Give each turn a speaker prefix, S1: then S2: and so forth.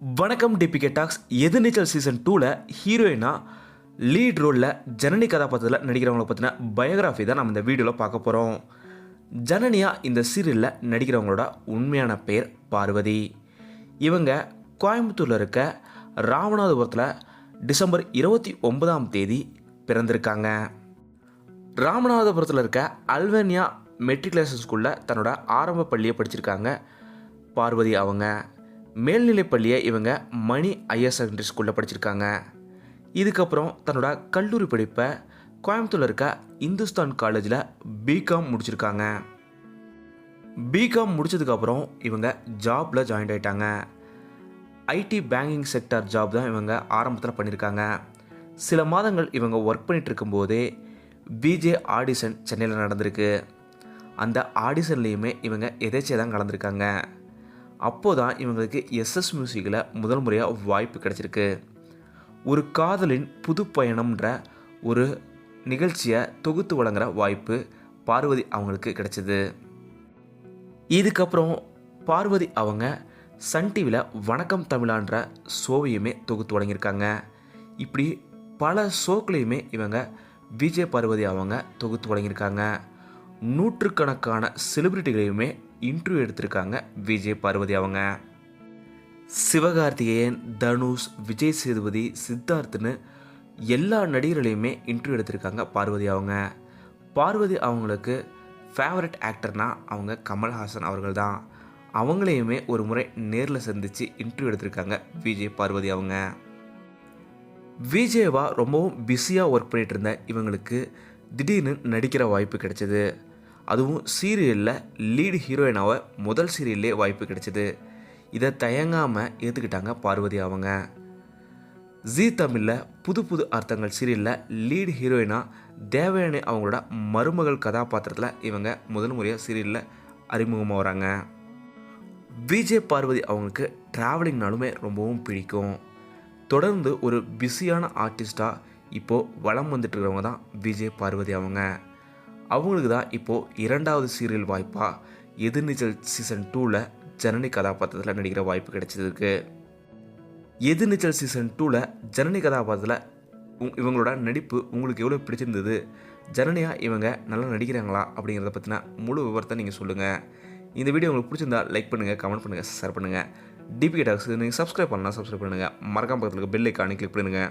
S1: வணக்கம் DPK tax. எதிர்நீச்சல் season டூவில் ஹீரோயினா லீட் ரோலில் ஜனனி கதாபாத்திரத்தில் நடிக்கிறவங்கள பற்றின பயோகிராஃபி தான் நம்ம இந்த வீடியோவில் பார்க்க போகிறோம் ஜனனியா இந்த சீரியலில் நடிக்கிறவங்களோட உண்மையான பெயர் பார்வதி. இவங்க கோயம்புத்தூரில் இருக்க ராமநாதபுரத்தில் டிசம்பர் இருபத்தி ஒன்பதாம் தேதி பிறந்திருக்காங்க. ராமநாதபுரத்தில் இருக்க அல்வேனியா மெட்ரிகுலேஷன் ஸ்கூலில் தன்னோட ஆரம்ப பள்ளியை படிச்சிருக்காங்க பார்வதி அவங்க. மேல்நிலைப்பள்ளியை இவங்க மணி ஹையர் செகண்டரி ஸ்கூலில் படிச்சிருக்காங்க. இதுக்கப்புறம் தன்னோட கல்லூரி படிப்பை கோயம்புத்தூரில் இருக்க இந்துஸ்தான் காலேஜில் பிகாம் முடிச்சிருக்காங்க. பிகாம் முடிச்சதுக்கப்புறம் இவங்க ஜாபில் ஜாயின் ஆயிட்டாங்க. ஐடி பேங்கிங் செக்டர் ஜாப் தான் இவங்க ஆரம்பத்தில் பண்ணியிருக்காங்க சில மாதங்கள் இவங்க ஒர்க் பண்ணிட்டு இருக்கும்போதே பிஜே ஆடிஷன் சென்னையில் நடந்திருக்கு. அந்த ஆடிஷன்லேயுமே இவங்க எதேச்சியாக தான் கலந்துருக்காங்க. அப்போ தான் இவங்களுக்கு எஸ்எஸ் மியூசிக்கில் முதல் முறையாக வாய்ப்பு கிடச்சிருக்கு. ஒரு காதலின் புது பயணம்ன்ற ஒரு நிகழ்ச்சியை தொகுத்து வழங்குற வாய்ப்பு பார்வதி அவங்களுக்கு கிடைச்சிது. இதுக்கப்புறம் பார்வதி அவங்க சன் டிவியில் வணக்கம் தமிழான்ற ஷோவையுமே தொகுத்து வழங்கியிருக்காங்க. இப்படி பல ஷோக்களையுமே இவங்க விஜய் பார்வதி அவங்க தொகுத்து வழங்கியிருக்காங்க. நூற்றுக்கணக்கான செலிபிரிட்டிகளையுமே இன்டர்வியூ எடுத்திருக்காங்க விஜய் பார்வதி அவங்க. சிவகார்த்திகேயன் தனுஷ் விஜய் சேதுபதி சித்தார்த்னு எல்லா நடிகர்களையுமே இன்டர்வியூ எடுத்திருக்காங்க பார்வதி அவங்க. பார்வதி அவங்களுக்கு ஃபேவரட் ஆக்டர்னால் அவங்க கமல்ஹாசன் அவர்கள் தான் அவங்களையுமே ஒரு முறை நேரில் சந்தித்து இன்டர்வியூ எடுத்திருக்காங்க விஜய் பார்வதி அவங்க. விஜயவா ரொம்பவும் பிஸியாக ஒர்க் பண்ணிகிட்டு இருந்த இவங்களுக்கு திடீர்னு நடிக்கிற வாய்ப்பு கிடைச்சது. அதுவும் சீரியலில் லீடு ஹீரோயினாவை முதல் சீரியல்லே வாய்ப்பு கிடைச்சிது. இதை தயங்காமல் ஏற்றுக்கிட்டாங்க பார்வதி அவங்க. ஜீ தமிழில் புது புது அர்த்தங்கள் சீரியலில் லீடு ஹீரோயினா தேவயானி அவங்களோட மருமகள் கதாபாத்திரத்தில் இவங்க முதல் முறையாக சீரியலில் அறிமுகமாக வராங்க. விஜய் பார்வதி அவங்களுக்கு ட்ராவலிங்னாலுமே ரொம்பவும் பிடிக்கும். தொடர்ந்து ஒரு பிஸியான ஆர்டிஸ்டாக இப்போது வளம் வந்துட்டு இருக்கிறவங்க தான் விஜய் பார்வதி அவங்க. அவங்களுக்கு தான் இப்போது இரண்டாவது சீரியல் வாய்ப்பாக எதிர்நீச்சல் சீசன் டூவில் ஜனனி கதாபாத்திரத்தில் நடிக்கிற வாய்ப்பு கிடைச்சதுக்கு எதிர்நீச்சல் சீசன் டூவில் ஜனனி கதாபாத்திரத்தில் உங் இவங்களோட நடிப்பு உங்களுக்கு எவ்வளோ பிடிச்சிருந்தது? ஜனனியாக இவங்க நல்லா நடிக்கிறாங்களா? அப்படிங்கிறத பற்றின முழு விவரத்தை நீங்கள் சொல்லுங்கள் இந்த வீடியோ உங்களுக்கு பிடிச்சிருந்தா லைக் பண்ணுங்கள் கமெண்ட் பண்ணுங்கள் ஷேர் பண்ணுங்கள் டிபி டாக்ஸ் நீங்கள் சப்ஸ்கிரைப் பண்ணலாம் சப்ஸ்கிரைப் பண்ணுங்கள் மறக்காம பக்கத்தில் பெல் ஐக்கானே கிளிக் பண்ணுங்கள்